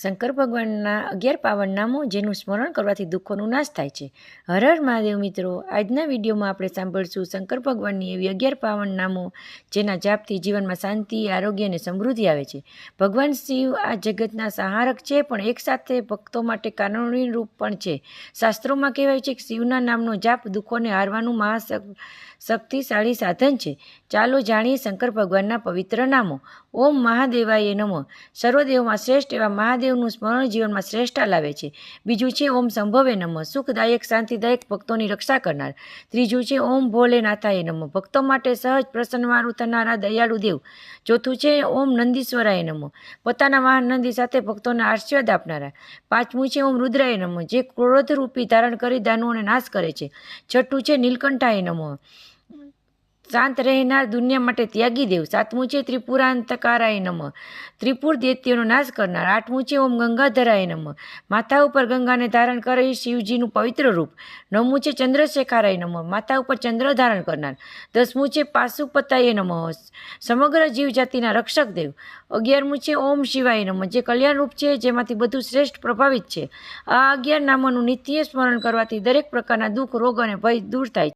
શંકર ભગવાનના અગિયાર પાવન નામો, જેનું સ્મરણ કરવાથી દુઃખોનું નાશ થાય છે. હર હર મહાદેવ મિત્રો, આજના વિડીયોમાં આપણે સાંભળશું શંકર ભગવાનની એવી અગિયાર પાવન નામો, જેના જાપથી જીવનમાં શાંતિ, આરોગ્ય અને સમૃદ્ધિ આવે છે. ભગવાન શિવ આ જગતના સહારક છે, પણ એકસાથે ભક્તો માટે કાનૂની રૂપ પણ છે. શાસ્ત્રોમાં કહેવાય છે કે શિવના નામનો જાપ દુઃખોને હારવાનું મહા શક્તિશાળી સાધન છે. ચાલો જાણીએ શંકર ભગવાનના પવિત્ર નામો. ઓમ મહાદેવાય નમો. સર્વદેવમાં શ્રેષ્ઠ એવા મહાદેવનું સ્મરણ જીવનમાં શ્રેષ્ઠતા લાવે છે. બીજું છે, ઓમ સંભવે નમઃ. સુખદાયક, શાંતિદાયક ભક્તોની રક્ષા કરનાર. ત્રીજું છે, ઓમ ભોલેનાથાય નમઃ. ભક્તો માટે સહજ પ્રસન્નવાળું થનારા દયાળુ દેવ. ચોથું છે, ઓમ નંદીશ્વરાય નમઃ. પોતાના વાહન નંદી સાથે ભક્તોને આશીર્વાદ આપનારા. પાંચમું છે, ઓમ રુદ્રાય નમઃ. જે ક્રોધરૂપી ધારણ કરી દાનુઓને નાશ કરે છે. છઠ્ઠું છે, નીલકંઠાય નમઃ. શાંત રહેનાર દુનિયા માટે ત્યાગી દેવ. સાતમું છે ત્રિપુરાંતકારાય નમઃ. ત્રિપુર દૈત્યોનો નાશ કરનાર. આઠમું છે ઓમ ગંગાધરાય નમ. માથા ઉપર ગંગાને ધારણ કરે શિવજીનું પવિત્ર રૂપ. નવમું છે ચંદ્રશેખારાય નમઃ. માથા ઉપર ચંદ્ર ધારણ કરનાર. દસમું છે પાશુપતાય નમ. સમગ્ર જીવજાતિના રક્ષક દેવ. અગિયારમું છે ઓમ શિવાય નમઃ. જે કલ્યાણરૂપ છે, જેમાંથી બધું શ્રેષ્ઠ પ્રભાવિત છે. આ અગિયાર નામોનું નિત્ય સ્મરણ કરવાથી દરેક પ્રકારના દુઃખ, રોગ અને ભય દૂર થાય છે.